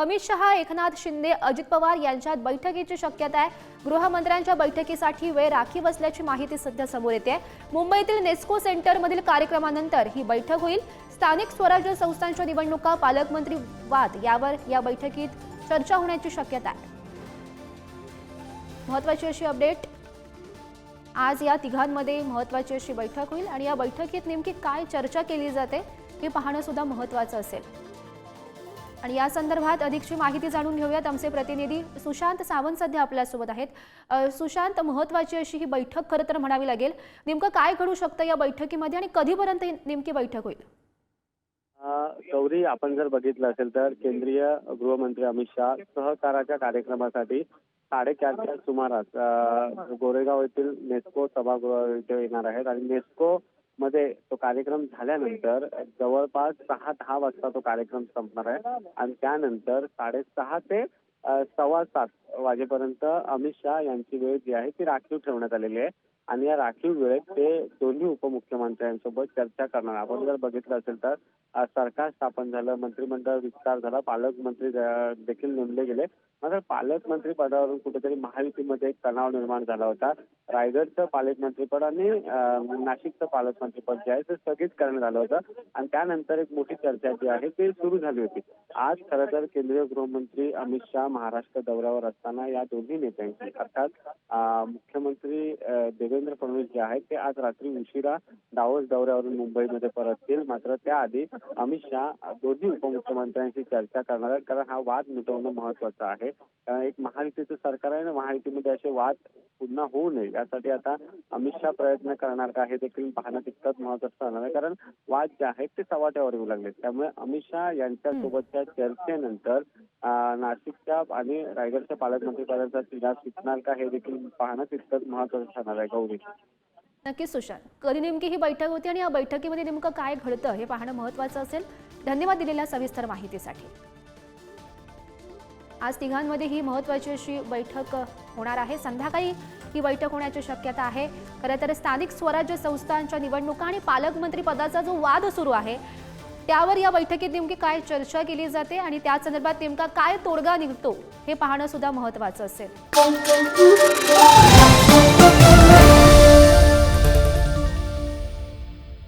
अमित शहा एकनाथ शिंदे अजित पवार यांच्यात बैठकीची शक्यता आहे. गृहमंत्र्यांच्या बैठकीसाठी वेळ राखीव असल्याची माहिती सध्या समोर येते. मुंबईतील नेस्को सेंटरमधील कार्यक्रमानंतर ही बैठक होईल. स्थानिक स्वराज्य संस्थांच्या निवडणुका पालकमंत्री वाद यावर या बैठकीत चर्चा होण्याची शक्यता आहे. महत्वाची अशी अपडेट आज या तिघांमध्ये महत्वाची अशी बैठक होईल आणि या बैठकीत नेमकी काय चर्चा केली जाते हे पाहणं सुद्धा महत्वाचं असेल. आणि या संदर्भात अधिकची माहिती जाणून घेऊयात आमचे प्रतिनिधी सुशांत सावंत सध्या आपल्यासोबत आहेत. सुशांत महत्वाची अशी ही बैठक खरं तर म्हणावी लागेल. नेमकं काय घडू शकतं या बैठकीमध्ये आणि कधीपर्यंत नेमकी बैठक होईल? गौरी आपण जर बघितलं असेल तर केंद्रीय गृहमंत्री अमित शहा सहकाराच्या कार्यक्रमासाठी साडेचारच्या सुमारास गोरेगाव येथील नेस्को सभागृह इथे येणार आहेत. आणि नेस्को मध्ये तो कार्यक्रम झाल्यानंतर जवळपास सहा दहा वाजता तो कार्यक्रम संपणार आहे. आणि त्यानंतर साडेसहा ते सव्वा सात वाजेपर्यंत अमित शहा यांची वेळ जी आहे ती राखीव ठेवण्यात आलेली आहे. आणि या राखीव वेळेत ते दोन्ही उपमुख्यमंत्र्यांसोबत चर्चा करणार आपण जर बघितलं असेल तर सरकार स्थापन झालं मंत्रिमंडळ विस्तार झाला पालकमंत्री देखील नेमले गेले. मात्र पालकमंत्री पदावरून कुठेतरी महायुतीमध्ये एक तणाव निर्माण झाला होता. रायगडचं पालकमंत्रीपद आणि नाशिकचं पालकमंत्रीपद जे आहे ते स्थगित करण्यात आलं होतं. आणि त्यानंतर एक मोठी चर्चा जी आहे ती सुरू झाली होती. आज खरं तर केंद्रीय गृहमंत्री अमित शहा महाराष्ट्र दौऱ्यावर असताना या दोन्ही नेत्यांची अर्थात मुख्यमंत्री देवेंद्र फडणवीस जे आहेत ते आज रात्री उशिरा दावोस दौऱ्यावरून मुंबईमध्ये परततील. मात्र त्याआधी अमित शहा दोन्ही उपमुख्यमंत्र्यांशी चर्चा करणार आहेत. कारण हा वाद मिटवणं महत्वाचं आहे. कारण एक महायुतीचं सरकार आहे ना महायुतीमध्ये असे वाद पुन्हा होऊ नये त्यासाठी आता अमित शहा प्रयत्न करणार का हे देखील पाहणं तितकंच महत्वाचं राहणार आहे. कारण वाद जे आहेत ते सवाट्यावर येऊ लागले त्यामुळे अमित शहा यांच्या सोबतच्या चर्चेनंतर नाशिकच्या आणि रायगडच्या पालकमंत्रीपदाचा तिढा सुटणार का हे देखील पाहणं तितकंच महत्वाचं ठरणार आहे. गौरी. नक्कीच सुशांत. कधी नेमकी ही बैठक होती आणि या बैठकीमध्ये नेमकं काय घडतं हे पाहणं महत्वाचं असेल. धन्यवाद दिलेल्या सविस्तर माहितीसाठी. आज तिघांमध्ये ही महत्वाची अशी बैठक होणार आहे. संध्याकाळी ही बैठक होण्याची शक्यता आहे. खरं तर स्थानिक स्वराज्य संस्थांच्या निवडणुका आणि पालकमंत्री पदाचा जो वाद सुरू आहे त्यावर या बैठकीत नेमकी काय चर्चा केली जाते आणि त्या संदर्भात नेमका काय तोडगा निघतो हे पाहणं सुद्धा महत्वाचं असेल.